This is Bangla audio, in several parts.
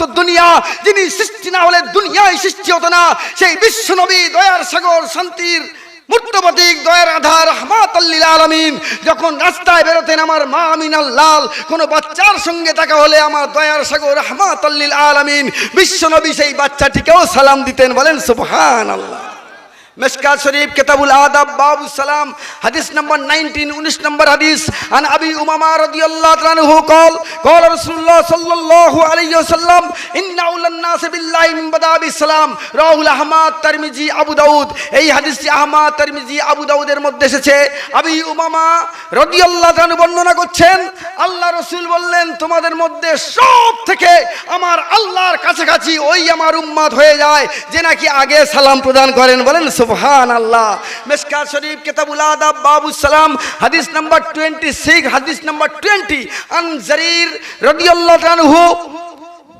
দুনিয়া যিনি সৃষ্টি না হলে দুনিয়ায় সৃষ্টি হতো না, সেই বিশ্ব নবী দয়ার সাগর শান্তির মূর্তপতিক দয়ার আধার যখন রাস্তায় বেরোতেন আমার মা বাচ্চার সঙ্গে হলে আমার দয়ার সাগর বিশ্বনবী সেই বাচ্চাটিকেও সালাম দিতেন, বলেন সুবহান আল্লাহ মিশকাত শরীফ, কিতাবুল আদাব বাবু সালাম, হাদিস নম্বর 19 19 নম্বর হাদিস। আন আবি উমামা রাদিয়াল্লাহু তাআলা আনহু কল কল রাসূলুল্লাহ সাল্লাল্লাহু আলাইহি ওয়াসাল্লাম ইন্নাউল আউলান বিল্লাহি মিন বাদাবি সালাম রাহুল আহমদ, তারমিজি, আবু দাউদ। এই হাদিসটি আহমদ, তারমিজি, আবু দাউদের মধ্যে এসেছে। আবি উমামা রাদিয়াল্লাহু তাআলা বর্ণনা করছেন, আল্লাহ রাসূল বললেন, তোমাদের মধ্যে সব থেকে আমার আল্লাহর কাছাকাছি ওই আমার উম্মত হয়ে যায়, যে নাকি আগে সালাম প্রদান করেন। বলেন সুবহান আল্লাহ মিসকাত শরীফ কিতাবুল আদাব বাবু সালাম, হাদিস নাম্বার 26 হাদিস নাম্বার 20 আন জারির রাদিয়াল্লাহু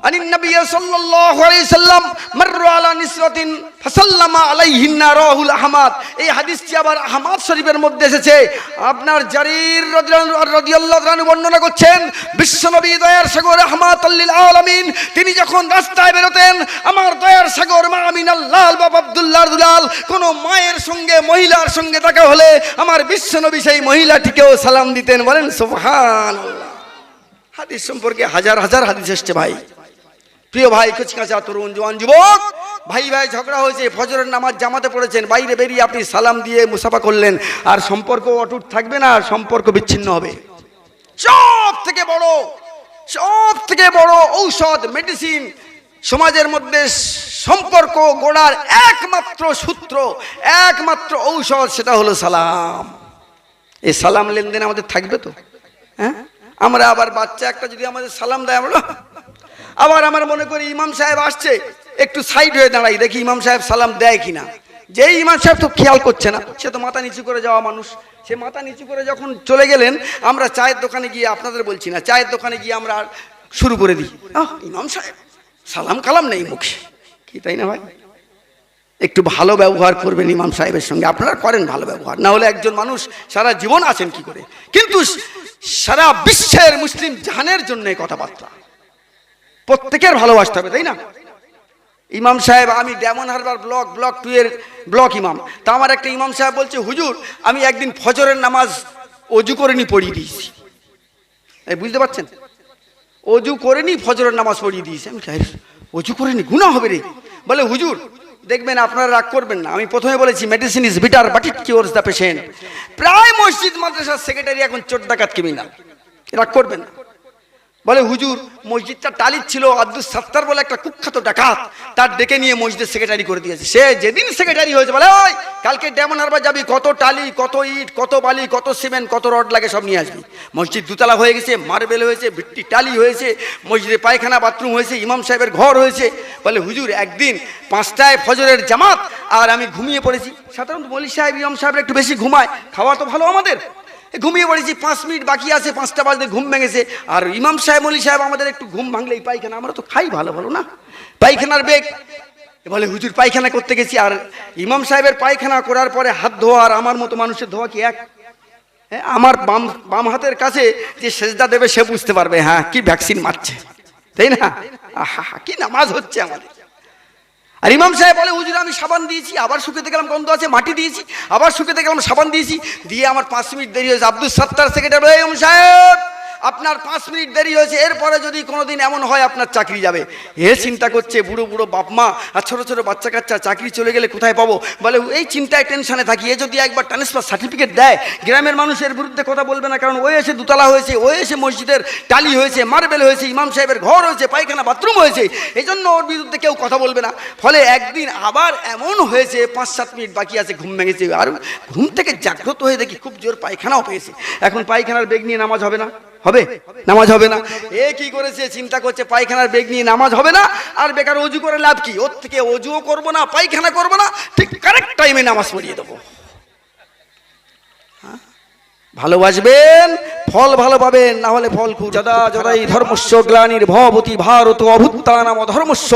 عن النبي صلى الله عليه وسلم مر على نسوة فسلم عليهن رواه الأحمد এই হাদিসটি আবার আহমদ শরীফের মধ্যে এসেছে আপনার জারির রাদিয়াল্লাহু আনহু বর্ণনা করছেন বিশ্বনবী দয়ার সাগর আহমদ আল্লিল আলামিন তিনি যখন রাস্তায় বেরোতেন আমার দয়ার সাগর মা আমিনাল লাল বাবা আব্দুল্লাহ দুলাল কোন মায়ের সঙ্গে মহিলার সঙ্গে দেখা হলে আমার বিশ্বনবী সেই মহিলাটিকেও সালাম দিতেন বলেন সুবহানাল্লাহ হাদিস সম্পর্কে হাজার হাজার হাদিস এসছে ভাই প্রিয় ভাই কুচকাচা তরুণ জওয়ান যুবক, ভাই ভাই, ঝগড়া হয়েছে, ফজরের নামাজ জামাতে পড়েছেন, বাইরে বেরিয়ে আপনি সালাম দিয়ে মুসাফা করলেন, আর সম্পর্ক অটুট থাকবে না সম্পর্ক বিচ্ছিন্ন হবে। সব থেকে বড় সব থেকে বড় ঔষধ, মেডিসিন, সমাজের মধ্যে সম্পর্ক গোড়ার একমাত্র সূত্র, একমাত্র ঔষধ, সেটা হলো সালাম। এই সালাম লেনদেন আমাদের থাকবে তো? হ্যাঁ? আমরা আবার বাচ্চা একটা যদি আমাদের সালাম দেয়, আমরা আবার আমার মনে করি ইমাম সাহেব আসছে, একটু সাইড হয়ে দাঁড়াই, দেখি ইমাম সাহেব সালাম দেয় কিনা। যেই ইমাম সাহেব তো খেয়াল করছে না, সে তো মাথা নিচু করে যাওয়া মানুষ। সে মাথা নিচু করে যখন চলে গেলেন, আমরা চায়ের দোকানে গিয়ে আপনাদের বলছি না, চায়ের দোকানে গিয়ে আমরা শুরু করে দিই। ইমাম সাহেব, সালাম কালাম নেই মুখে। কি তাই না ভাই? একটু ভালো ব্যবহার করবেন ইমাম সাহেবের সঙ্গে, আপনারা করেন ভালো ব্যবহার। না হলে একজন মানুষ সারা জীবন আছেন কি করে? কিন্তু সারা বিশ্বের মুসলিম জাহানের জন্য কথাবার্তা। প্রত্যেকের ভালোবাসতে হবে, তাই না? ইমাম সাহেব, আমি Diamond Harbour block block two এর ব্লক ইমাম। তা আমার একটা ইমাম সাহেব বলছে, হুজুর, আমি একদিন ফজরের নামাজ অজু করে নি পড়িয়ে দিয়েছি। বুঝতে পারছেন? অজু করে নি ফজরের নামাজ পড়িয়ে দিয়েছি। আমি অজু করে নি গুণা হবে রে। বলে, হুজুর, দেখবেন আপনারা রাগ করবেন না। আমি প্রথমে বলেছি medicine is bitter but it cures the patient প্রায় মসজিদ মাদ্রাসার সেক্রেটারি এখন চোর ডাকাত কেমি কিমিনাল রাগ করবেন না। বলে, হুজুর, মসজিদটা টালির ছিল আব্দুল সাত্তার বলে একটা কুখ্যাত ডাকাত, তার ডেকে নিয়ে মসজিদের সেক্রেটারি করে দিয়েছে। সে যেদিন সেক্রেটারি হয়েছে, বলে, ওই, কালকে ডেমন হারবার যাবি, কত টালি, কত ইট, কত বালি, কত সিমেন্ট, কত রড লাগে, সব নিয়ে আসবি। মসজিদ দুতলা হয়ে গেছে, মার্বেল হয়েছে ভিত্তি টালি হয়েছে, মসজিদে পায়খানা, বাথরুম হয়েছে, ইমাম সাহেবের ঘর হয়েছে। বলে, হুজুর, একদিন পাঁচটায় ফজরের জামাত, আর আমি ঘুমিয়ে পড়েছি। সাধারণত মলি সাহেব, ইমাম সাহেব একটু বেশি ঘুমায়, খাওয়া তো ভালো আমাদের। ঘুমিয়ে পড়েছি, পাঁচ মিনিট বাকি আছে, পাঁচটা বাজতে ঘুম ভেঙেছে। আর ইমাম সাহেব অলি সাহেব আমাদের একটু ঘুম ভাঙলে এই পায়খানা, আমরা তো খাই ভালো ভালো না? পায়খানার বেগ। বলে, হুজুর, পায়খানা করতে গেছি। আর ইমাম সাহেবের পায়খানা করার পরে হাত ধোয়া আর আমার মতো মানুষের ধোয়া কি এক? আমার বাম বাম হাতের কাছে যে সেজদা দেবে সে বুঝতে পারবে হ্যাঁ কি ভ্যাকসিন মারছে। তাই না? কি নামাজ হচ্ছে আমাদের। আর ইমাম সাহেব বলে, হুজুর, আমি সাবান দিয়েছি, আবার শুকেতে গেলাম, গন্ধ আছে, মাটি দিয়েছি, আবার শুকেতে গেলাম, সাবান দিয়েছি। দিয়ে আমার পাঁচ মিনিট দেরি হয়েছে আব্দুল সত্তার সেক্রেটারি ইমাম সাহেব আপনার পাঁচ মিনিট দেরি হয়েছে, এরপরে যদি কোনোদিন এমন হয় আপনার চাকরি যাবে। এ চিন্তা করছে বুড়ো বুড়ো বাপ মা আর ছোটো ছোটো বাচ্চা কাচ্চা, চাকরি চলে গেলে কোথায় পাবো? বলে, এই চিন্তায় টেনশনে থাকি, এ যদি একবার ট্রান্সফার সার্টিফিকেট দেয়, গ্রামের মানুষের বিরুদ্ধে কথা বলবে না, কারণ ওই এসে দুতলা হয়েছে ওই এসে মসজিদের টালি হয়েছে মার্বেল হয়েছে, ইমাম সাহেবের ঘর হয়েছে, পায়খানা বাথরুম হয়েছে এই জন্য ওর বিরুদ্ধে কেউ কথা বলবে না। ফলে একদিন আবার এমন হয়েছে পাঁচ সাত মিনিট বাকি আছে, ঘুম ভেঙেছে, আর ঘুম থেকে জাগ্রত হয়ে দেখি খুব জোর পায়খানাও পেয়েছে। এখন পায়খানার বেগ নিয়ে নামাজ হবে না। হবে? নামাজ হবে না। এ কি করেছে? চিন্তা করছে, পায়খানার বেগ নিয়ে নামাজ হবে না? আর বেকার অজু করে লাভ কি? ওর থেকে অজুও করব না, পায়খানা করব না, ঠিক কারেক্ট টাইমে নামাজ পড়িয়ে দেবো। হ্যাঁ? ভালোবাসবেন, ফল ভালো পাবেন, না হলে ফল খুব যদা যদাই ধর্মস্য গ্লানির ভবতী ভারত অভুত্তানাম ধর্মস্য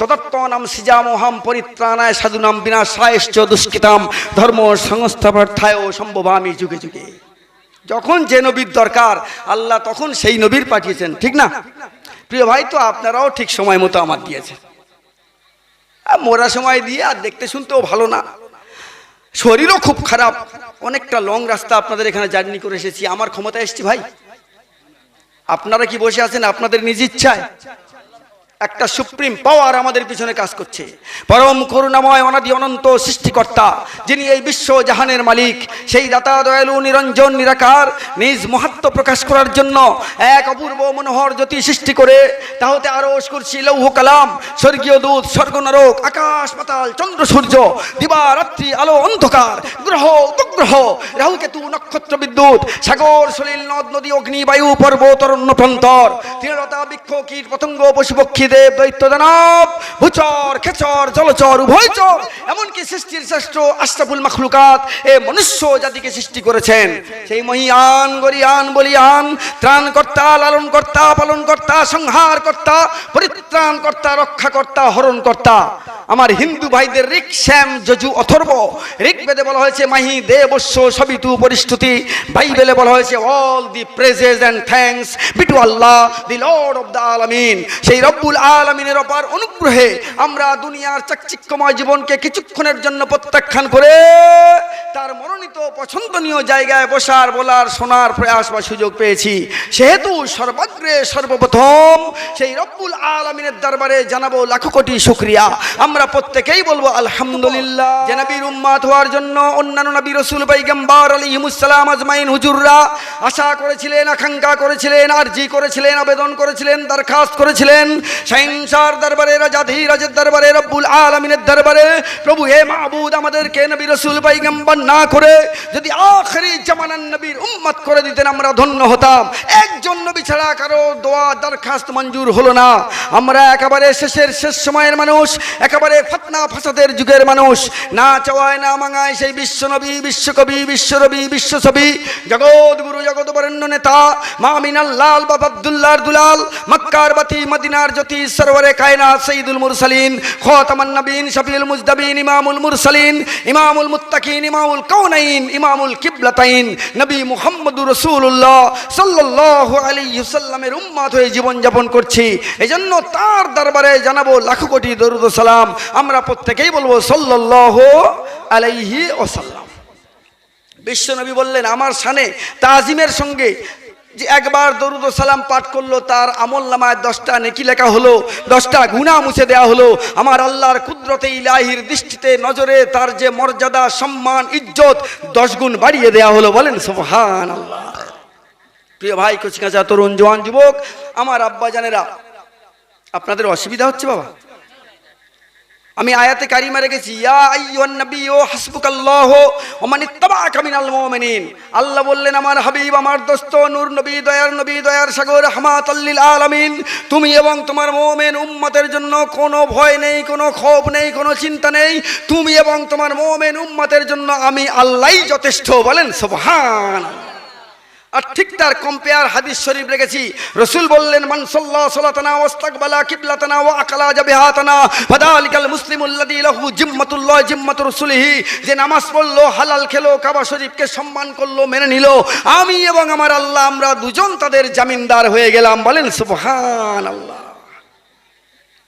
তদত্তনাম সিজামহাম পরিত্রাণায় সাধুনাম বিনাশায়শ্চ দুষ্কৃতাম, ধর্ম সংস্থাপার্থায় সম্ভবামি যুগে যুগে। যখন যে নবীর দরকার, আল্লাহ তখন সেই নবীর পাঠিয়েছেন, ঠিক না? প্রিয় ভাই, তো আপনারাও ঠিক সময় মতো আমার দিয়েছেন। মোরা সময় দিয়ে আর দেখতে শুনতেও ভালো না। শরীরও খুব খারাপ। অনেকটা লং রাস্তা আপনাদের এখানে জার্নি করে এসেছি। আমার ক্ষমতা এসেছি ভাই। আপনারা কি বসে আছেন? আপনাদের নিজ ইচ্ছায়। একটা সুপ্রিম পাওয়ার আমাদের পিছনে কাজ করছে। পরম করুণাময় অনাদি অনন্ত সৃষ্টিকর্তা, যিনি এই বিশ্ব জাহানের মালিক, সেই দাতা দয়ালু নিরঞ্জন নিরাকার, নিজ মহাত্ম প্রকাশ করার জন্য এক অপূর্ব মনোহর জ্যোতি সৃষ্টি করে, তাহতে করছি লৌহ কালাম, স্বর্গীয় দূত স্বর্গ নরক আকাশ, পাতাল, চন্দ্র, সূর্য, দিবা, রাত্রি, আলো, অন্ধকার, গ্রহ, উপগ্রহ, রাহু, কেতু, নক্ষত্র, বিদ্যুৎ, সাগর, সলিল নদ, নদী, অগ্নি, বায়ু, পর্বত, অরণ্য তৃণলতা বৃক্ষ, কীট, পতঙ্গ, পশু, পক্ষী দেব দৈত্য দানব। ভূচর, খেচর, জলচর উভয়চর এমনকি সৃষ্টির শ্রেষ্ঠ আশরাফুল মখলুকাত এ মনুষ্য জাতিকে সৃষ্টি করেছেন। সেই মহিয়ান, গরিয়ান, বলিয়ান, ত্রাণকর্তা, লালনকর্তা, পালনকর্তা, সংহারকর্তা, পরিত্রাণকর্তা, রক্ষাকর্তা, হরণকর্তা। আমার হিন্দু ভাইদের ঋক, শ্যাম, যজু, অথর্ব। ঋগ্বেদে বলা হয়েছে, মাহি দেবস্য সবিতু পরিস্তুতি বাইবেলে বলা হয়েছে all the praises and thanks be to Allah the lord of the আলামিন সেই রব্বুল আলামিনের অপার অনুগ্রহে আমরা দুনিয়ার চাকচিক্যময় জীবনকে কিছুক্ষণের জন্য প্রত্যাখ্যান করে তার মনোনীত পছন্দনীয় জায়গায় বসার, বলার, শোনার প্রয়াস বা সুযোগ পেয়েছি। সেহেতু সর্বাগ্রে সর্বপ্রথম সেই রব্বুল আলমিনের দরবারে জানাব লাখো কোটি শুক্রিয়া। আমরা প্রত্যেকেই বলব আলহামদুলিল্লাহ। যে নবীর উম্মাত হওয়ার জন্য অন্যান্য নবী রসুল পাইগাম্বার আলিহিমুসালাম আজমাইন হুজুররা আশা করেছিলেন, আকাঙ্ক্ষা করেছিলেন, আর্জি করেছিলেন, আবেদন করেছিলেন, দরখাস্ত করেছিলেন। সাইন্সার দরবারে, রাজাধি, রাজের দরবারে, রব্বুল আলমিনের দরবারে প্রভু, হে মাহবুদ আমাদেরকে নবী রসুল পাইগাম্বার না করে যদি আখরি জামানান নবীর উম্মত করে দিতেন, আমরা ধন্য হতাম। একজন নবী ছাড়া কারও দোয়া, দরখাস্ত মঞ্জুর হলো না। আমরা একেবারে শেষের শেষ সময়ের মানুষ, একেবারে ফতনা ফাসাদের যুগের মানুষ। না চাওয়ায়, না মাঙায়, সেই বিশ্বনবী বিশ্বকবি বিশ্বরবি বিশ্বছবি জগৎ গুরু, জগৎ বরেণ্য নেতা, মামিনাল লাল বাবা আব্দুল্লাহর দুলাল, মক্কার বাতি, মদিনার জ্যোতি মুরসালিন, খতামান নবীন, শফিউল মুজদাবিন, ইমামুল ইমামুল ইমামুল ইমামুল কিবলাতাইন। নবী হয়ে জীবন যাপন করছি। তার দরবারে জানাব লাখো কোটি দরুদ সালাম। আমরা প্রত্যেকেই বলব সাল্লাল্লাহু আলাইহি ওয়াসাল্লাম। বিশ্বনবী বললেন, আমার সানে তাজিমের সঙ্গে যে একবার দরুদ সালাম পাঠ করল, তার আমল নামায় দশটা নেকি লেখা হলো, দশটা গুণা মুছে দেওয়া হলো। আমার আল্লাহর কুদরতে ইলাহির দৃষ্টিতে নজরে তার যে মর্যাদা, সম্মান, ইজ্জত দশ গুণ বাড়িয়ে দেওয়া হলো বলেন সোহান আল্লাহ প্রিয় ভাই, কুচকাচা তরুণ জওয়ান যুবক, আমার আব্বা জানেরা, আপনাদের অসুবিধা হচ্ছে বাবা? আমি আয়াতে ইত্তাবাআকা মিনাল মুমিনিন। আল্লাহ বললেন, আমার হাবিব, আমার দোস্ত, নূর নবী, দয়ার নবী, দয়ার সাগর লিল আলামিন, তুমি এবং তোমার মোমেন উম্মতের জন্য কোনো ভয় নেই, কোনো ক্ষোভ নেই, কোনো চিন্তা নেই। তুমি এবং তোমার মোমেন উম্মতের জন্য আমি আল্লাহই যথেষ্ট। বলেন, সুবহানাল্লাহ। আর ঠিক তার কম্পেয়ার হাদিস শরীফ রেখেছি। রসুল বললেন কিবলাতানা আকালা যে নামাজ পড়ল, হালাল খেলো, কাবা শরীফকে সম্মান করল, মেনে নিল, আমি এবং আমার আল্লাহ, আমরা দুজন তাদের জামিনদার হয়ে গেলাম। বলেন, সুবহানাল্লাহ।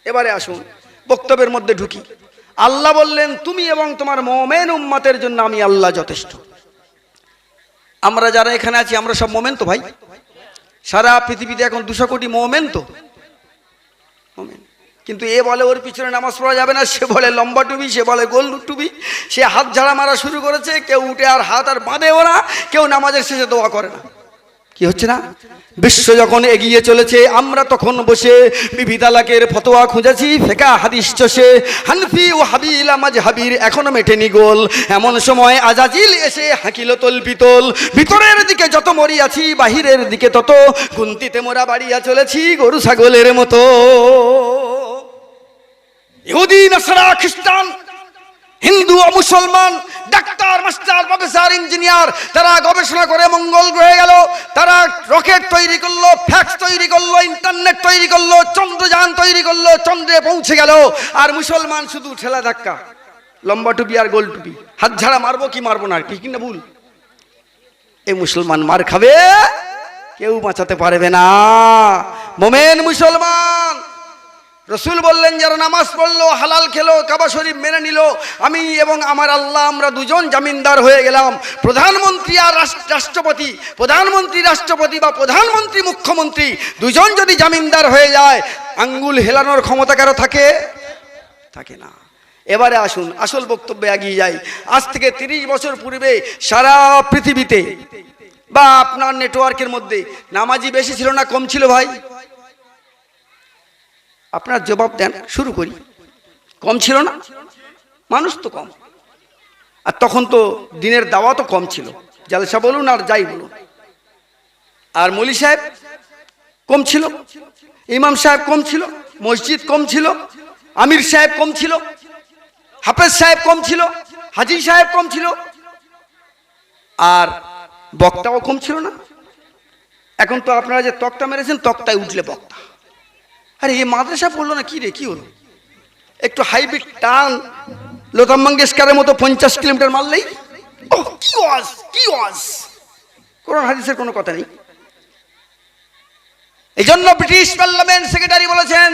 এবারে আসুন, বক্তব্যের মধ্যে ঢুকি। আল্লাহ বললেন, তুমি এবং তোমার মোমেন উম্মতের জন্য আমি আল্লাহ যথেষ্ট। আমরা যারা এখানে আছি, আমরা সব মোমেন তো ভাই। সারা পৃথিবীতে এখন দুশো কোটি মোমেন তো। কিন্তু এ বলে ওর পিছনে নামাজ পড়া যাবে না, সে বলে লম্বা টুবি সে বলে গোল টুবি সে হাত ঝাড়া মারা শুরু করেছে, কেউ উঠে আর হাত আর বাঁধেও না, কেউ নামাজের শেষে দোয়া করে না। কি হচ্ছে না? বিশ্ব যখন এগিয়ে চলেছে, আমরা তখন বসে বিবিধালাকের ফতোয়া খুঁজেছি, ফেকা হাদিস চষে, হানফি ও হাবিল আমাজ হাবির এখনও মেটেনি গোল। এমন সময় আজাজিল এসে হাঁকিল তল পিতল। ভিতরের দিকে যত মরি আছি, বাহিরের দিকে তত গুন্তিতে মোরা বাড়িয়া চলেছি, গরু ছাগলের মতো। ইহুদি, নাসারা, খ্রিস্টান হিন্দু ও মুসলমান, ডাক্তার, মাস্টার, প্রফেসর, ইঞ্জিনিয়ার, তারা গবেষণা করে মঙ্গল গ্রহে গেল, তারা রকেট তৈরি করল, ফ্যাক্স তৈরি করল, ইন্টারনেট তৈরি করল, চন্দ্রযান তৈরি করল, চন্দ্রে পৌঁছে গেল। আর মুসলমান শুধু ঠেলা ধাক্কা, লম্বা টুপি আর গোল টুপি, হাত ঝাড়া মারবো কি মারবো না, ঠিক না ভুল? এই মুসলমান মার খাবে, কেউ বাঁচাতে পারবে না। মোমেন মুসলমান রসুল বললেন, যারা নামাজ পড়ল, হালাল খেলো, কাবা শরীফ মেনে নিল, আমি এবং আমার আল্লাহ, আমরা দুজন জামিনদার হয়ে গেলাম। প্রধানমন্ত্রী আর রাষ্ট্রপতি, প্রধানমন্ত্রী রাষ্ট্রপতি বা প্রধানমন্ত্রী মুখ্যমন্ত্রী, দুজন যদি জামিনদার হয়ে যায়, আঙ্গুল হেলানোর ক্ষমতা কারও থাকে? থাকে না। এবারে আসুন, আসল বক্তব্যে এগিয়ে যাই। আজ থেকে তিরিশ বছর পূর্বে সারা পৃথিবীতে বা আপনার নেটওয়ার্কের মধ্যে নামাজি বেশি ছিল না, কম ছিল ভাই? আপনার জবাব দেন, শুরু করি। কম ছিল না? মানুষ তো কম। আর তখন তো দিনের দাওয়া তো কম ছিল। জালসা বলুন আর যাই বলুন। আর মলি সাহেব কম ছিল? ইমাম সাহেব কম ছিল? মসজিদ কম ছিল? আমির সাহেব কম ছিল? হাফেজ সাহেব কম ছিল? হাজি সাহেব কম ছিল? আর বক্তাও কম ছিল না? এখন তো আপনারা যে তক্তা মেরেছেন, তক্তায় উঠলে বক্তা। আরে এই মাদ্রাসা পড়ল না কি রে, কি হলো? একটু হাইব্রিড টান লতা মঙ্গেশকারের মতো পঞ্চাশ কিলোমিটার মারলেই ও কি ওয়াজ কি ওয়াজ? কোরআন, হাদিসের কোনো কথা নেই। এই জন্য ব্রিটিশ পার্লামেন্ট সেক্রেটারি বলেছেন,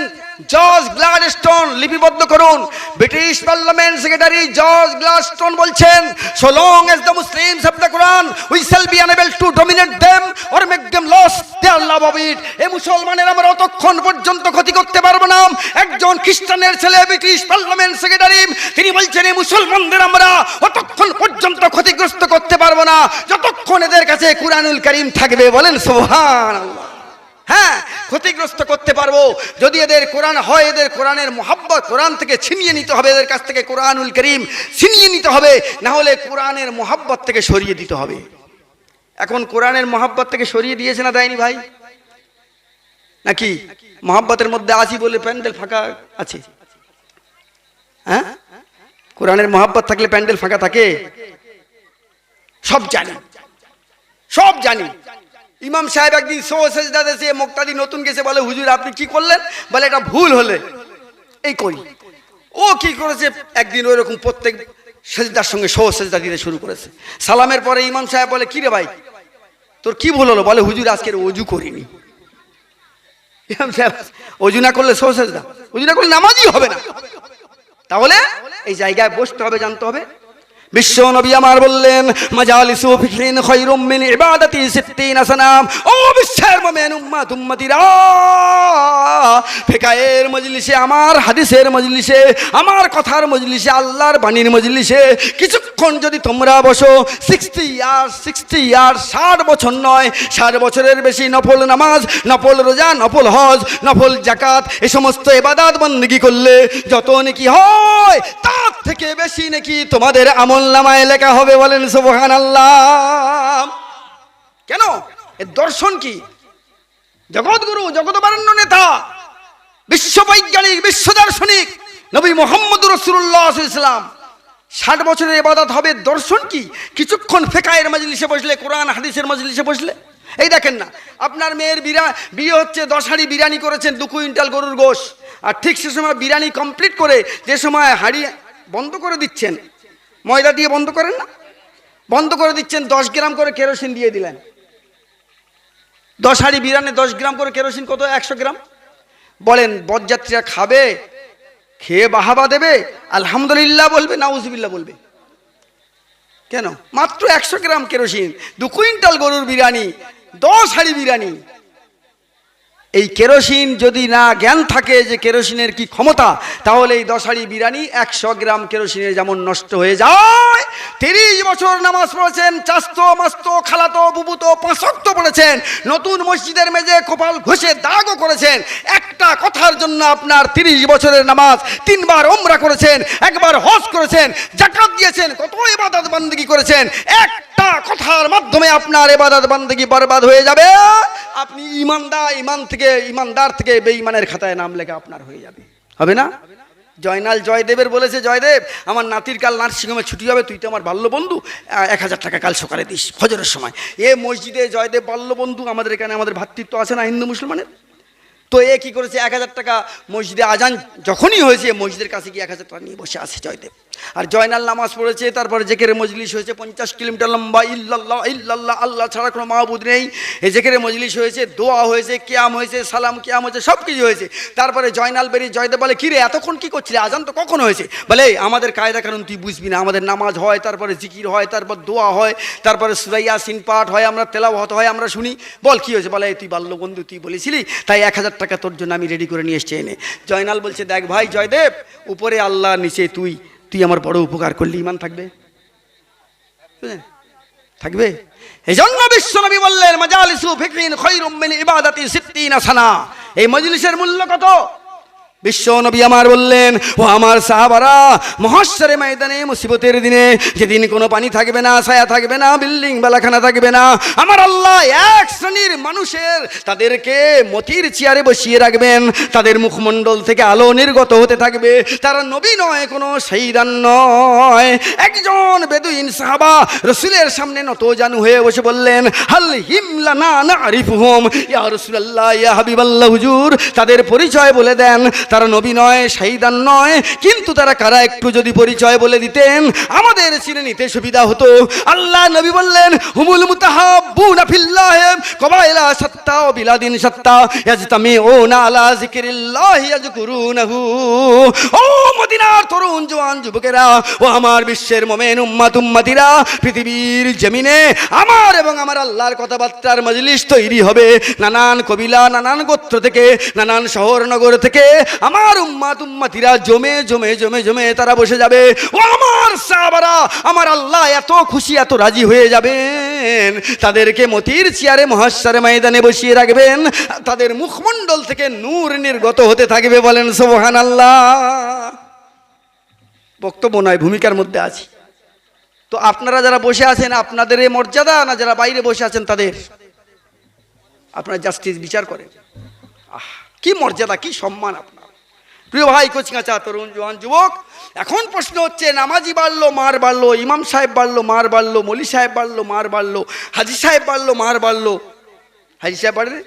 জর্জ গ্লাডস্টোন লিপিবদ্ধ করুন। British parliament secretary George Gladstone বলছেন so long as the Muslims of the Quran we shall be unable to dominate them or make them lose their love of it এই মুসলমানের আমরা অতক্ষণ পর্যন্ত ক্ষতি করতে পারব না। একজন খ্রিস্টানের ছেলে ব্রিটিশ পার্লামেন্ট সেক্রেটারি, তিনি বলছেন এই মুসলমানদের আমরা অতক্ষণ পর্যন্ত ক্ষতিগ্রস্ত করতে পারব না। যতক্ষণ এদের কাছে কুরআনুল করিম থাকবে, বলেন সুবহানাল্লাহ। হ্যাঁ ক্ষতিগ্রস্ত করতে পারব। যদি এদের কোরআন হয়, এদের কোরআনের মোহাব্বত কোরআন থেকে ছিনিয়ে নিতে হবে, এদের কাছ থেকে কোরআনুল করিম ছিনিয়ে নিতে হবে না হলে কোরআনের মোহাব্বত থেকে সরিয়ে দিতে হবে। এখন কোরআনের মোহাব্বত থেকে সরিয়ে দিয়েছে না দেয়নি ভাই? নাকি মোহাব্বতের মধ্যে আছি বলে প্যান্ডেল ফাঁকা আছে? হ্যাঁ? কোরআনের মোহাব্বত থাকলে প্যান্ডেল ফাঁকা থাকে? সব জানি। সব জানি। ইমাম সাহেব একদিন সো সেজদা দেশে মোক্তাদি নতুন গেছে বলে, হুজুর, আপনি কি করলেন? বলে, এটা ভুল হলে। এই করি। ও কি করেছে? একদিন ওইরকম প্রত্যেক সেজদার সঙ্গে সো সেজদা দিতে শুরু করেছে। সালামের পরে ইমাম সাহেব বলে, কি রে ভাই? তোর কি ভুল হলো? বলে, হুজুর, আজকের অজু করিনি। ইমাম সাহেব, অজু না করলে সো সেজদা? অজু না করলে নামাজই হবে না। তাহলে এই জায়গায় বসতে হবে, জানতে হবে। বিশ্ব নবী আমার বললেন, মাজালিসু ফিকরিন খায়রুম মিন ইবাদাতি সিত্তিন সানাম ও বিশ্বের মুমিন উম্মাত উম্মতিরা ফিকায়ের মজলিসে, আমার হাদিসের মজলিসে, আমার কথার মজলিসে, আল্লাহর বাণীর মজলিসে কিছুক্ষণ যদি তোমরা বসো সিক্সটি ইয়ার সিক্সটি ইয়ার ষাট বছর নয়, ষাট বছরের বেশি নফল নামাজ, নফল রোজা, নফল হজ, নফল জাকাত এ সমস্ত এবাদাত বন্দী করলে যত নাকি হয়, তার থেকে বেশি নাকি তোমাদের আমল নামায় লেখা হবে বলেন সুবহান আল্লাহ কেন? এর দর্শন কি? জগৎগুরু, জগৎবারণ্য নেতা, বিশ্ববৈজ্ঞানিক বিশ্ব দার্শনিক নবী মোহাম্মদ রসুল্লাহ ইসলাম ষাট বছরের এবাদত হবে, দর্শন কি? কিছুক্ষণ ফেকায়ের মজলিসে বসলে, কোরআন, হাদিসের মজলিসে বসলে? এই দেখেন না, আপনার মেয়ের বিরা, বিয়ে হচ্ছে, দশ হাঁড়ি বিরিয়ানি করেছেন, দু কুইন্টাল গরুর গোশ। আর ঠিক সে সময় বিরিয়ানি কমপ্লিট করে যে সময় হাঁড়ি বন্ধ করে দিচ্ছেন ময়দা দিয়ে বন্ধ করেন না? বন্ধ করে দিচ্ছেন, দশ গ্রাম করে কেরোসিন দিয়ে দিলেন। দশ হাড়ি বিরিয়ানি, দশ গ্রাম করে কেরোসিন কত? একশো গ্রাম। বলেন, বরযাত্রীরা খাবে, খেয়ে বাহাবা দেবে, আলহামদুলিল্লাহ বলবে, নাউজবিল্লাহ বলবে। কেন? মাত্র একশো গ্রাম কেরোসিন, দু কুইন্টাল গরুর বিরিয়ানি, দশ হাড়ি বিরিয়ানি। এই কেরোসিন যদি না জ্ঞান থাকে যে কেরোসিনের কি ক্ষমতা, তাহলে এই দশারি বিরিয়ানি একশো গ্রাম কেরোসিনের যেমন নষ্ট হয়ে যায়, তিরিশ বছর নামাজ পড়েছেন, চাস্ত, মাস্তো, খালাতো, বুবুতো, পাঁচক্ত পড়েছেন, নতুন মসজিদের মেজে কপাল ঘষে দাগও করেছেন, একটা কথার জন্য আপনার তিরিশ বছরের নামাজ তিনবার ওমরা করেছেন, একবার হজ করেছেন, জাকাত দিয়েছেন, কত এবাদত বান্দিগি করেছেন একটা কথার মাধ্যমে আপনার এবাদত বান্দিগি বরবাদ হয়ে যাবে। আপনি ইমানদার ইমান থেকে, ইমানদার থেকে বেঈমানের খাতায় নাম লেখা আপনার হয়ে যাবে। হবে না? জয়নাল জয়দেবের বলেছে, জয়দেব, আমার নাতির কাল নার্সিংহোমে ছুটি হবে, তুই তো আমার বাল্য বন্ধু এক হাজার টাকা কাল সকালে দিস, ফজরের সময়। এ মসজিদে জয়দেব বাল্য বন্ধু আমাদের এখানে আমাদের ভ্রাতৃত্ব আছে না হিন্দু মুসলমানের? তো এ কি করেছে? এক হাজার টাকা মসজিদে আজান যখনই হয়েছে, মসজিদের কাছে গিয়ে এক হাজার টাকা নিয়ে বসে আছে জয়দেব। আর জয়নাল নামাজ পড়েছে, তারপরে জেকের মজলিস হয়েছে, পঞ্চাশ কিলোমিটার লম্বা, ইল্লাল্লাহ ইল্লাল্লাহ, আল্লাহ ছাড়া কোনো মাহবুদ নেই। এই জেকের মজলিস হয়েছে, দোয়া হয়েছে, কেয়াম হয়েছে, সালাম, কেয়াম হয়েছে সব কিছু হয়েছে। তারপরে জয়নাল বেরিয়ে জয়দেব বলে, কিরে, এতক্ষণ কি করছিলি? আজান তো কখন হয়েছে? বলে আমাদের কায়দা কারণ তুই বুঝবি না, আমাদের নামাজ হয়, তারপরে জিকির হয়, তারপর দোয়া হয়, তারপরে সুরাইয়া সিন পাঠ হয়, আমরা তেলাওয়াত হয়, আমরা শুনি। বল, কি হয়েছে? বলে তুই বাল্য বন্ধু তুই বলেছিলি, তাই এক হাজার টাকা তোর জন্য আমি রেডি করে নিয়ে এসছি, এনে। জয়নাল বলছে, দেখ ভাই, জয়দেব, উপরে আল্লাহ, নিচে তুই। তুই আমার বড় উপকার করলি ইমান থাকবে? বুঝলেন? থাকবে? এই জন্য বিশ্বনবী বললেন, মাজালিসু ফিকিন খৈরুম মিন ইবাদাতি সিত্তিনা সানা। এই মজলিসের মূল্য কত? বিশ্ব নবী আমার বললেন, ও আমার সাহাবারা মহাশ্বরে ময়দানে মুসিবতের দিনে যেদিন কোনো পানি থাকবে না, ছায়া থাকবে না, বিল্ডিং, বেলাখানা থাকবে না, আমার আল্লাহ এক শ্রেণির মানুষের তাদেরকে মতির চেয়ারে বসিয়ে রাখবেন। তাদের মুখমণ্ডল থেকে আলো নির্গত হতে থাকবে। তারা নবী নয়, কোনো সেইদান নয়। একজন বেদুইন সাহাবা রসুলের সামনে নত জানু হয়ে বসে বললেন, হাল হিমলানা না আরিফুহম ইয়া রসুলাল্লাহ, ইয়া হাবিবাল্লাহ, হুজুর। তাদের পরিচয় বলে দেন। তারা নবী নয়, শাহিদান নয়, কিন্তু তারা কারা একটু যদি পরিচয় বলে দিতেন? আমাদের চিনে নিতে সুবিধা হতো। আল্লাহ নবী বললেন, হুমুল সত্তা ও বিলাদিন সত্তা ইয়াজতামিউনা আলা ও মদিনার যুবকেরা ও আমার বিশ্বের মোমেন পৃথিবীর জমিনে আমার এবং আমার আল্লাহর কথাবার্তার মজলিস তৈরি হবে। নানান কবিলা, নানান গোত্র থেকে, নানান শহর, নগর থেকে আমার উম্মাত উম্মাতিরা জমে জমে জমে জমে তারা বসে যাবে। ও আমার সাহাবারা, আমার আল্লাহ এত খুশি, এত রাজি হয়ে যাবেন। তাদেরকে মতির চেয়ারে, মহাশ্বারে ময়দানে বসিয়ে রাখবেন। তাদের মুখমণ্ডল থেকে নূর নির্গত হতে থাকবে বলেন সোহান আল্লাহ বক্তব্য নয়, ভূমিকার মধ্যে আছি। তো আপনারা যারা বসে আছেন, আপনাদের মর্যাদা না যারা বাইরে বসে আছেন তাদের? আপনারা জাস্টিস বিচার করেন। আহ, কি মর্যাদা, কি সম্মান আপনার? প্রিয় ভাই কোচিকাচা তরুণ জওয়ান যুবক, এখন প্রশ্ন হচ্ছে, নামাজি বাড়লো, মার বাড়লো, ইমাম সাহেব বাড়লো, মার বাড়লো, মলি সাহেব বাড়লো, মার বাড়লো, হাজি সাহেব বাড়লো, মার বাড়লো। হাজি সাহেব বাড়বে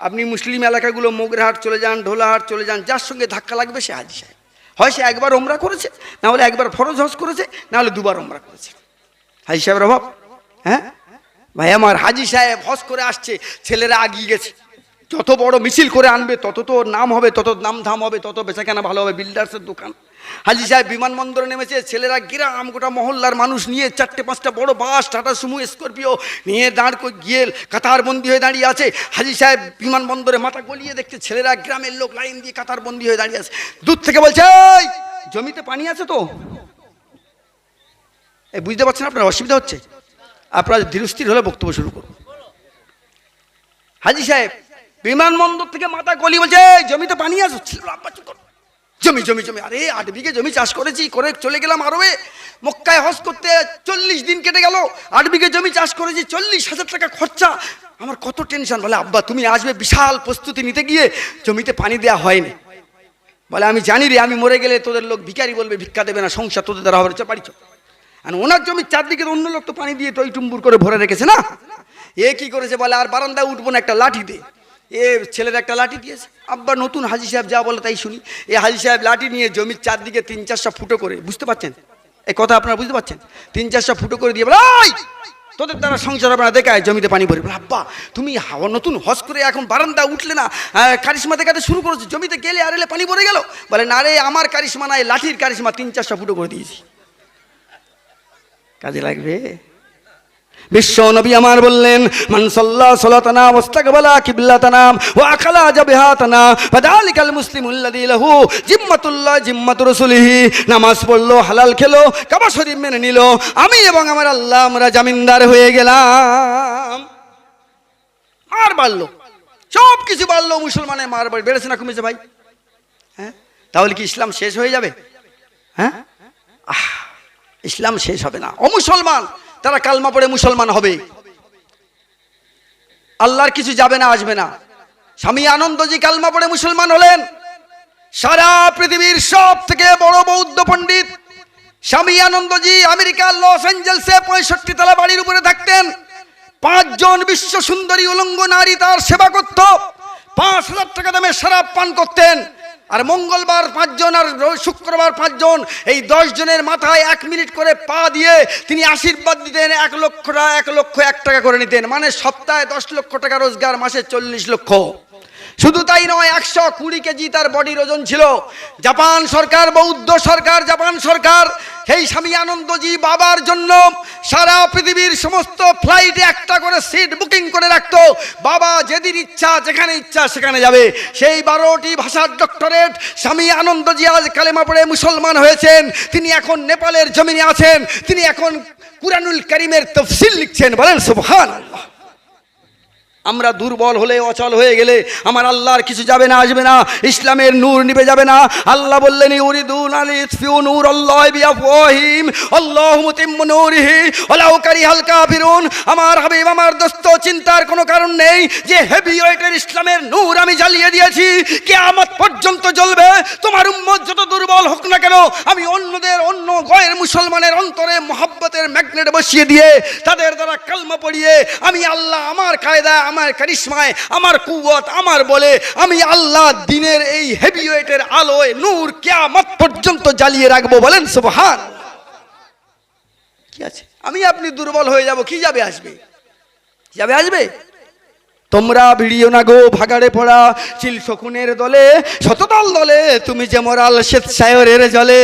আপনি মুসলিম এলাকাগুলো, মোগরাহাট চলে যান, ঢোলাহাট চলে যান, যার সঙ্গে ধাক্কা লাগবে সে হাজি সাহেব। হয় সে একবার ওমরা করেছে, না হলে একবার ফরজ হজ করেছে, না হলে দুবার ওমরা করেছে। হাজি সাহেবের অভাব? হ্যাঁ? ভাই, আমার হাজি সাহেব হজ করে আসছে, ছেলেরা আগিয়ে গেছে। যত বড় মিছিল করে আনবে, তত তো নাম হবে, তত নাম ধাম হবে, তত বেচাকেনা ভালো হবে, বিল্ডার্সের দোকান। হাজি সাহেব বিমানবন্দরে নেমেছে, ছেলেরা গ্রাম, গোটা মহল্লার মানুষ নিয়ে চারটে, পাঁচটা বড় বাস, টাটা, সুমু, স্করপিও নিয়ে দাঁড় গিয়ে কাতারবন্দি হয়ে দাঁড়িয়ে আছে। হাজি সাহেব বিমানবন্দরে মাথা গলিয়ে দেখছে, ছেলেরা গ্রামের লোক লাইন দিয়ে কাতারবন্দি হয়ে দাঁড়িয়ে আছে। দূর থেকে বলছে জমিতে পানি আছে তো? এই, বুঝতে পারছেন আপনার, অসুবিধা হচ্ছে? আপনারা ধীরস্থির হলে বক্তব্য শুরু করুন। হাজি সাহেব বিমানবন্দর থেকে মাথা গলি বলছে "এই, জমিতে পানি আব্বা জমি জমি জমি আরে আট বিঘে জমি চাষ করেছি করে চলে গেলাম আরবে। মক্কায় হজ করতে চল্লিশ দিন কেটে গেল আট বিঘে জমি চাষ করেছি চল্লিশ হাজার টাকা খরচা। আমার কত টেনশন বলে আব্বা তুমি আসবে বিশাল প্রস্তুতি নিতে গিয়ে জমিতে পানি দেওয়া হয়নি। বলে আমি জানি রে আমি মরে গেলে তোদের লোক ভিখারি বলবে ভিক্ষা দেবে না সংসার তোদের দ্বারা হবে চল আর ওনার জমির চারদিকে অন্য লোক তো পানি দিয়ে টই টুম্বুর করে ভরে রেখেছে না? এ কি করেছে বলে আর বারান্দায় উঠবো না একটা লাঠি দে। এ ছেলের একটা লাঠি দিয়েছে। আব্বা নতুন হাজি সাহেব যা বলে তাই শুনি। এ হাজি সাহেব লাঠি নিয়ে জমির চারদিকে তিন চারশো ফুটো করে বুঝতে পারছেন? এই কথা আপনারা বুঝতে পারছেন? তিন চারশো ফুটো করে দিয়ে বলে "ওই, তোদের দ্বারা সংসার না দেখায় জমিতে পানি ভরে। বলে আব্বা তুমি হাওয়া নতুন হজ করে এখন বারান্দা উঠলে না আহ, কারিশমা দেখাতে শুরু করেছ জমিতে গেলে আর এলে পানি ভরে গেল? বলে না রে আমার কারিশমা নাই লাঠির কারিশমা তিন চারশো ফুটো করে দিয়েছি। কাজে লাগবে? বিশ্ব নবী আমার বললেন মানসল্লা সলাতানা ওয়াস্তাকবালা কিবলাতানা ওয়া আকালা জাবিহাতানা ফাদালিকাল মুসলিমুল্লাযী লাহু জিম্মাতুল্লাহ জিম্মাতু রাসূলিহি। নামাজ পড়ল, হালাল খেলো, কাবা শরীফ মেনে নিল। আমি এবং আমার আল্লাহ আমরা জামিনদার হয়ে গেলাম। মার বাড়লো। সব কিছু বাড়লো, মুসলমানের মার বাড়ি। বেড়েছে না কমেছে ভাই? হ্যাঁ? তাহলে কি ইসলাম শেষ হয়ে যাবে? হ্যাঁ? আহ, ইসলাম শেষ হবে না। ও মুসলমান তারা কালমা পড়ে মুসলমান হবে। আল্লাহর কিছু যাবে না, আসবে না। স্বামী আনন্দজি কালমা পড়ে মুসলমান হলেন। সারা পৃথিবীর সব থেকে বড় বৌদ্ধ পণ্ডিত স্বামী আনন্দজি আমেরিকার লস অ্যাঞ্জেলসে পঁয়ষট্টি তলা বাড়ির উপরে থাকতেন। পাঁচজন বিশ্ব সুন্দরী উলঙ্গ নারী তার সেবা করত। পাঁচ হাজার টাকা দামে শরাব পান করতেন। আর মঙ্গলবার পাঁচজন আর শুক্রবার পাঁচজন, এই দশ জনের মাথায় এক মিনিট করে পা দিয়ে তিনি আশীর্বাদ দিতেন, এক লক্ষ এক লক্ষ এক টাকা করে নিতেন। মানে সপ্তাহে দশ লক্ষ টাকা রোজগার, মাসে চল্লিশ লক্ষ। শুধু তাই নয়, একশো কুড়ি কেজি তার বডির ওজন ছিল। জাপান সরকার, বৌদ্ধ সরকার, জাপান সরকার, সেই স্বামী আনন্দজি বাবার জন্য সারা পৃথিবীর সমস্ত ফ্লাইটে একটা করে সিট বুকিং করে রাখতো। বাবা যেদিন ইচ্ছা, যেখানে ইচ্ছা সেখানে যাবে। সেই বারোটি ভাষার ডক্টরেট স্বামী আনন্দজি আজ কালেমা পড়ে মুসলমান হয়েছেন। তিনি এখন নেপালের জমিনে আছেন। তিনি এখন কুরানুল করিমের তফসিল লিখছেন। বলেন সুবহান আল্লাহ আমরা দুর্বল হলে, অচল হয়ে গেলে আমার আল্লাহর কিছু যাবে না, আসবে না, ইসলামের নূর নিবে যাবে না। আল্লাহ বললেন, ইউরিদুন আলিতফিউ নূর আল্লাহ বিআফওয়াহিম, আল্লাহু মুতিম্মু নূরিহি, ওয়ালাউ কারিহাল কাফিরুন। আমার হাবিব, আমার দোস্ত, চিন্তার কোনো কারণ নেই যে হেভি ওয়েটের ইসলামের নূর আমি জ্বালিয়ে দিয়েছি। কিয়ামত পর্যন্ত জ্বলবে। তোমার উম্মত যত দুর্বল হোক না কেন, আমি অন্যদের, অন্য গয়ের মুসলমানের অন্তরে মোহাব্বতের ম্যাগনেট বসিয়ে দিয়ে তাদের দ্বারা কালমা পড়িয়ে আমি আল্লাহ, আমার কায়দা আমার কারিশ্মায়, আমার কুয়ত, আমার বলে, আমি আল্লাহ দিনের এই হেভিওয়েটের আলোয় নূর কেয়ামত পর্যন্ত জ্বালিয়ে রাখব, বলেন সুবহান। কি আছে? আমি আপনি দুর্বল হয়ে যাব, কি যাবে আসবে? যাবে আসবে? তোমরা ভিড়িও না গো ভাগাড়ে পড়া। চিল শকুনের দলে, শতদল দলে, তুমি যে মরাল শ্বেত সায়রের জলে।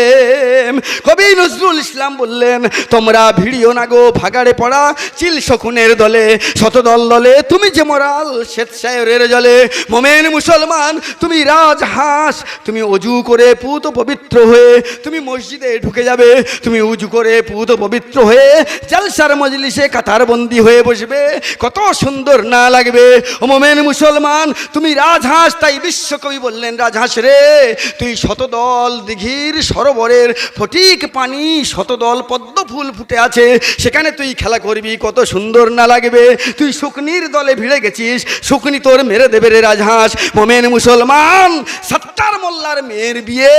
কবি নজরুল ইসলাম বললেন, তোমরা ভিড়িও না গো ভাগাড়ে পড়া, চিল শকুনের দলে, শতদল দলে, তুমি যে মরাল শ্বেত সায়রের জলে। মোমেন মুসলমান, তুমি রাজহাঁস তুমি অজু করে পুত পবিত্র হয়ে, তুমি মসজিদে ঢুকে যাবে, তুমি উজু করে পুত পবিত্র হয়ে, জালসার মজলিসে কাতার বন্দি হয়ে বসবে। কত সুন্দর না লাগবে মোমেন মুসলমান, তুমি রাজহাঁস, তাই বিশ্বকবি বললেন, রাজহাঁস রে, তুই শতদল দিঘির সরোবরের ফটিক পানি, শতদল পদ্ম ফুল ফুটে আছে, সেখানে তুই খেলা করবি, কত সুন্দর না লাগবে, তুই শুকনির দলে ভিড়ে গেছিস, শুকনি তোর মেরে দেবে রে রাজহাঁস। মোমেন মুসলমান সত্তার মোল্লার মেয়ের বিয়ে,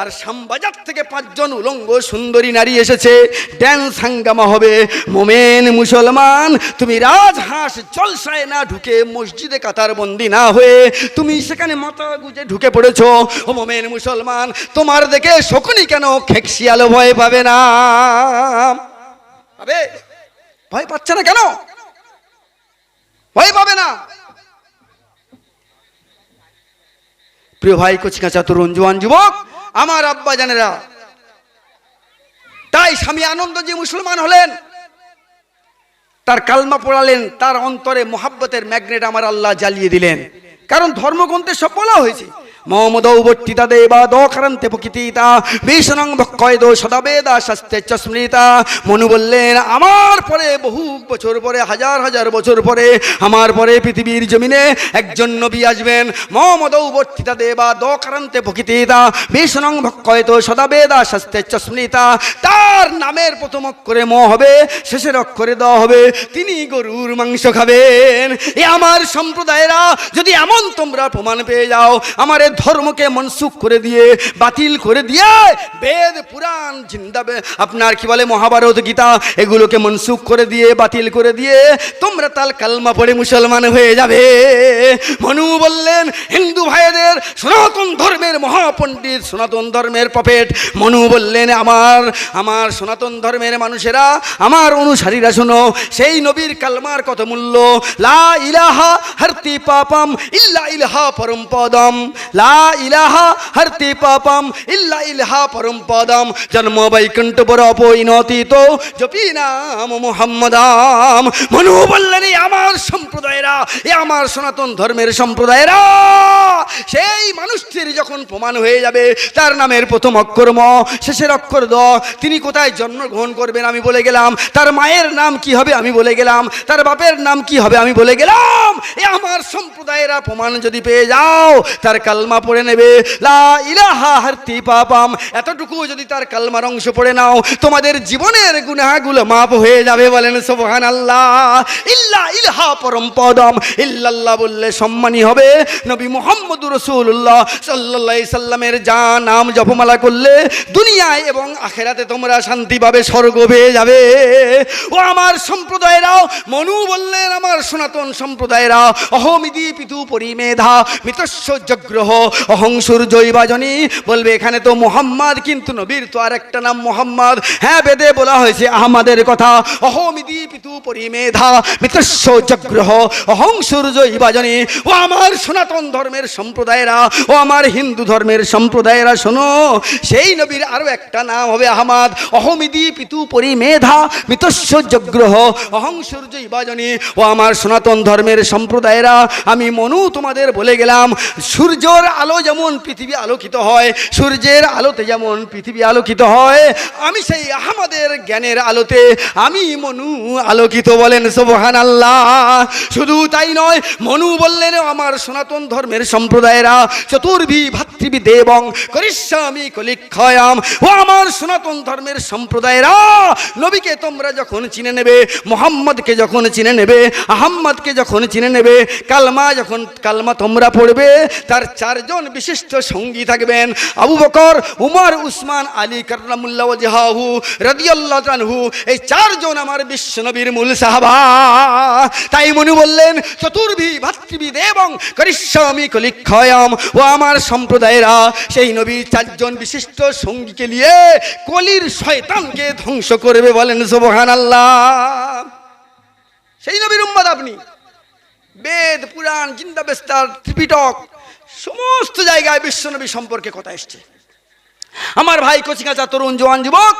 আর শ্যামবাজার থেকে পাঁচজন উলঙ্গ সুন্দরী নারী এসেছে, ড্যান্স হাঙ্গামা হবে। মোমেন মুসলমান, তুমি রাজহাঁস জলসায় না ঢুকে মসজিদে কাতার বন্দি না হয়ে তুমি সেখানে মাথা গুজে ঢুকে পড়েছ। ও মোমেন মুসলমান, তোমার দেখে শকুনি কেন খেকশিয়ালো ভয় পাবে না? পাবে ভয় পাচ্ছে না কেন? ভয় পাবে না? প্রিয় ভাই কচিকাঁচা তরুণ জোয়ান যুবক, আমার আব্বা জানেরা তাই স্বামী আনন্দজি মুসলমান হলেন। তার কালমা পড়ালেন, তার অন্তরে মোহাব্বতের ম্যাগনেট আমার আল্লাহ জ্বালিয়ে দিলেন। কারণ ধর্মগ্রন্থে সব বলা হয়েছে মমদৌবর্তিতা দেবা দখারান্তে প্রকৃতিতা ভীষণং ভক্ষয়দ সদাবেদা শাস্তে চ স্মৃতা মনু বললেন আমার পরে বহু বছর পরে হাজার হাজার বছর পরে আমার পরে পৃথিবীর জমিনে একজন নবী আসবেন। মমদৌবর্তিতা দেবা দখারান্তে প্রকৃতিতা, ভীষণং ভক্ষয়দ সদাবেদা শাস্তে চ স্মৃতা তার নামের প্রথম অক্ষরে ম হবে, শেষের অক্ষরে দ হবে, তিনি গরুর মাংস খাবেন। এ আমার সম্প্রদায়েরা, যদি এমন তোমরা প্রমাণ পেয়ে যাও, আমার ধর্মকে মনসুখ করে দিয়ে, বাতিল করে দিয়ে, বেদ, পুরাণ জিন্দাবে আপনার কি বলে মহাভারত, গীতা, এগুলোকে মনসুখ করে দিয়ে, বাতিল করে দিয়ে, তোমরা তাল কালমা পড়ে মুসলমান হয়ে যাবে। মনু বললেন, হিন্দু ভাইদের সনাতন ধর্মের মহাপণ্ডিত, সনাতন ধর্মের পপেট। মনু বললেন, আমার আমার সনাতন ধর্মের মানুষেরা, আমার অনুসারীরা শোনো, সেই নবীর কালমার কত মূল্য? লা ইলাহা হরতি পাপম, ইল্লা ইলাহা পরম পদম। লা ইলাহা হরতি পাপম ইল্লা ইলাহা পরম পদম জন্ম বৈকুণ্ঠ পর পরিণতিত জপি নাম মুহাম্মদাম মনু বললেন আমার সম্প্রদায়েরা এ আমার সনাতন ধর্মের সম্প্রদায়েরা সেই মানুষটির যখন প্রমাণ হয়ে যাবে, তার নামের প্রথম অক্ষর ম, শেষের অক্ষর দ। তিনি কোথায় জন্মগ্রহণ করবেন আমি বলে গেলাম, তার মায়ের নাম কি হবে আমি বলে গেলাম, তার বাপের নাম কি হবে আমি বলে গেলাম। এ আমার সম্প্রদায়েরা প্রমাণ যদি পেয়ে যাও, তার কালমা পড়ে নেবে। পাপাম এতটুকু যদি তার কালমার অংশ পড়ে নাও, তোমাদের জীবনের গুনাহগুলো মাপ হয়ে যাবে বলেন সোবহান আল্লাহ ইল্লা ইলাহা পরম পদম। ইল্লাল্লাহ বললে সম্মানী হবে নবী মোহাম্মদ রসুল্লাহ সাল্লাহ সাল্লামের যা নাম জপমালা করলে দুনিয়ায় এবং আখেরাতে তোমরা শান্তি পাবে স্বর্গ পেয়ে যাবে। ও আমার সম্প্রদায়েরাও, মনু বললেন আমার সনাতন সম্প্রদায়েরা, অহমিদি পিতু পরিমেধা, মিতস্য জগ্রহ অহং সূর্যইবাজনী বলবে, এখানে তো মোহাম্মদ, কিন্তু নবীর তো আর একটা নাম মোহাম্মদ। হ্যাঁ বেদে বলা হয়েছে আহমাদের কথা। অহমিদি পিতু পরিমেধা মিতস্য জগ্রহ, অহং সূর্যইবাজনী ও আমার সনাতন ধর্মের সম্প্রদায়েরা, ও আমার হিন্দু ধর্মের সম্প্রদায়েরা, শোনো, সেই নবীর আরও একটা নাম হবে আহমাদ। অহমিদি পিতু পরিমেধা মিতস্য জগ্রহ, অহং সূর্য ইবাজনী। ও আমার সনাতন ধর্মের সম্প্রদায়েরা, আমি মনু তোমাদের বলে গেলাম, সূর্যর আলো যেমন পৃথিবী আলোকিত হয়, সূর্যের আলোতে যেমন পৃথিবী আলোকিত হয়, আমি সেই আহমদের জ্ঞানের আলোতে আমি মনু আলোকিত বলেন সোবহান আল্লাহ শুধু তাই নয়, মনু বললেন আমার সনাতন ধর্মের সম্প্রদায়েরা, চতুর্ভি ভাতৃবি দেবং করিষ্যামি কলিক্ষয়াম। ও আমার সনাতন ধর্মের সম্প্রদায়েরা, নবীকে তোমরা যখন চিনে নেবে, মোহাম্মদকে যখন চিনে নেবে, আহম্মদকে যখন চিনে নেবে, কালমা যখন, কালমা তোমরা পড়বে, তার চারজন বিশিষ্ট সঙ্গী থাকবেন। আবু বকর, উমর, উসমান, আলী কার্লামুল্লাহ রদিয়াল্লাহ এই চারজন আমার বিশ্বনবীর মূল সাহাবা। তাই মনু বললেন, চতুর্ভি ভাতৃবিদ এবং করিষ্যামি, কলিক্ষয়াম ও আমার সম্প্রদায়েরা, সেই নবীর চারজন বিশিষ্ট সঙ্গীকে নিয়ে কলির শয়তানকে ধ্বংস করবে বলেন সোবহান আল্লাহ সেই নবীর উম্মাদ আপনি। বেদ, পুরাণ বেস্তার, ত্রিপিটক সমস্ত জায়গায় বিশ্বনবী সম্পর্কে কথা এসছে। আমার ভাই কচিকাচা তরুণ জওয়ান যুবক,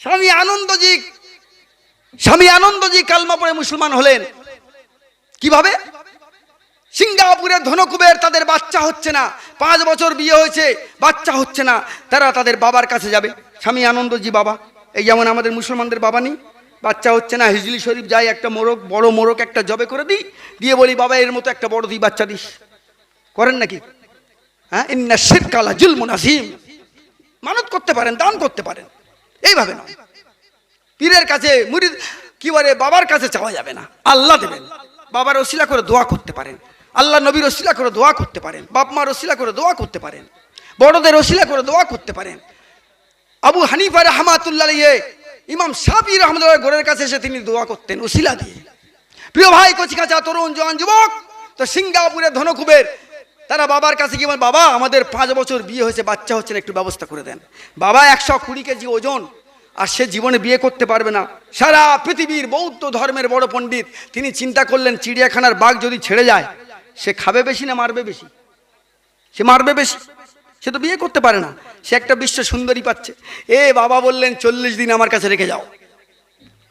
স্বামী আনন্দজি স্বামী আনন্দজি কালমা পড়ে মুসলমান হলেন। কীভাবে? সিঙ্গাপুরের ধনকুবের তাদের বাচ্চা হচ্ছে না, পাঁচ বছর বিয়ে হয়েছে, বাচ্চা হচ্ছে না, তারা তাদের বাবার কাছে যাবে। স্বামী আনন্দজি বাবা, এই যেমন আমাদের মুসলমানদের বাবা নেই, বাচ্চা হচ্ছে না, হিজলি শরীফ যাই একটা মোরক বড় মোরক একটা জবে করে দিই, দিয়ে বলি, বাবা, এর মতো একটা বড় দিই বাচ্চা দিস। করেন নাকি? হ্যাঁ? ইন্না শিরকালা জুলমুন আজিম মানত করতে পারেন, দান করতে পারেন। এইভাবে নয়। পীরের কাছে, মুরিদ কি বলে, বাবার কাছে চাওয়া যাবে না। আল্লাহ দেবেন। বাবার ওসিলা করে দোয়া করতে পারেন। আল্লাহ নবীর ওসিলা করে দোয়া করতে পারেন। বাপ মার ওসিলা করে দোয়া করতে পারেন। বড়দের ওসিলা করে দোয়া করতে পারেন। আবু হানিফা রহমাতুল্লাহ ইমাম শাফি রহমতুল্লাহ গোরের কাছে এসে তিনি দোয়া করতেন, ওসিলা দিয়ে। প্রিয় ভাই কচিকাচা তরুণ জওয়ান যুবক, তো সিঙ্গাপুরের ধনকুবের তারা বাবার কাছে গিয়ে বাবা, আমাদের পাঁচ বছর বিয়ে হয়েছে, বাচ্চা হচ্ছে না, একটু ব্যবস্থা করে দেন। বাবা একশো কুড়ি কেজি ওজন, আর সে জীবনে বিয়ে করতে পারবে না। সারা পৃথিবীর বৌদ্ধ ধর্মের বড় পণ্ডিত, তিনি চিন্তা করলেন, চিড়িয়াখানার বাঘ যদি ছেড়ে যায়, সে খাবে বেশি না মারবে বেশি? সে মারবে বেশি? সে তো বিয়ে করতে পারে না। সে একটা বিশ্ব সুন্দরী পাচ্ছে। এ বাবা বললেন, চল্লিশ দিন আমার কাছে রেখে যাও।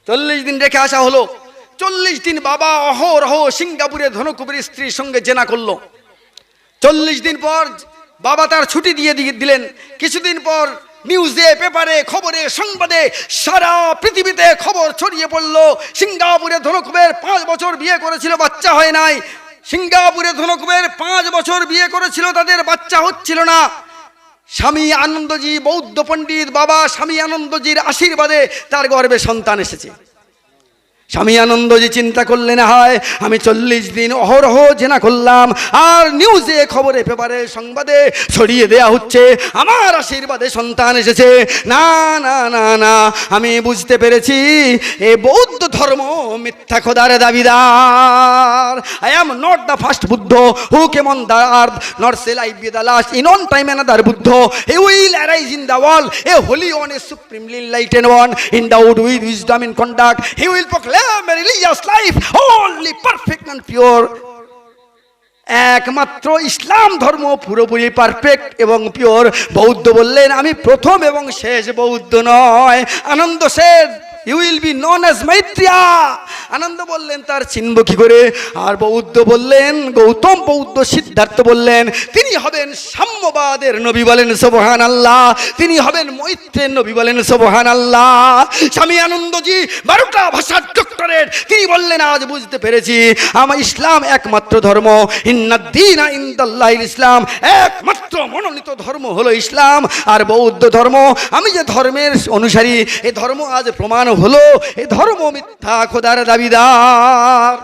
চল্লিশ দিন রেখে আসা হলো। চল্লিশ দিন বাবা অহরহ সিঙ্গাপুরে ধনকুবের স্ত্রীর সঙ্গে জেনা করল। চল্লিশ দিন পর বাবা তার ছুটি দিয়ে দিলেন। কিছুদিন পর নিউজে, পেপারে, খবরে, সংবাদে সারা পৃথিবীতে খবর ছড়িয়ে পড়ল। সিঙ্গাপুরে ধনকুবের পাঁচ বছর বিয়ে করেছিল, বাচ্চা হয় নাই। সিঙ্গাপুরে ধনকুবের পাঁচ বছর বিয়ে করেছিল, তাদের বাচ্চা হচ্ছিল না। স্বামী আনন্দজি, বৌদ্ধ পণ্ডিত বাবা স্বামী আনন্দজির আশীর্বাদে তার গর্ভে সন্তান এসেছে। স্বামী আনন্দজি চিন্তা করলেন হয়, আমি চল্লিশ দিন অহরহ জেনা করলাম, আর নিউজে খবরে, পেপারে, সংবাদে ছড়িয়ে দেয়া হচ্ছে, আমার আশীর্বাদে সন্তান এসেছে। না না না না, আমি বুঝতে পেরেছি, এ বৌদ্ধ ধর্ম মিথ্যা খোদার দাবিদার। I am not the first Buddha who came on the earth not shall I be the last in on time another Buddha he will arise in the world a holy one a supremely enlightened one endowed with wisdom in conduct he will proclaim a religious life only perfect and pure. একমাত্র ইসলাম ধর্ম পুরোপুরি পারফেক্ট এবং পিওর বৌদ্ধ বললেন, আমি প্রথম এবং শেষ বৌদ্ধ নয়। আনন্দ শেষ you will be known as Maitreya Ananda বললেন, তার চিনব কি করে? আর বৌদ্ধ বললেন, গৌতম বৌদ্ধ সিদ্ধার্থ বললেন, তিনি হবেন সাম্যবাদের নবী বলেন সোবহান আল্লাহ তিনি হবেন মৈত্রের নবী বলেন সোবহান আল্লাহ স্বামী আনন্দজি, বারোটা ভাষার ডক্টরেট তিনি বললেন, আজ বুঝতে পেরেছি, আমার ইসলাম একমাত্র ধর্ম। ইন্নাদ্দিন ইন্দাল্লাহ ইসলাম একমাত্র মনোনীত ধর্ম হলো ইসলাম। আর বৌদ্ধ ধর্ম, আমি যে ধর্মের অনুসারী, এ ধর্ম আজ প্রমাণ হলো এ ধর্ম মিথ্যা খোদার দাবিদার।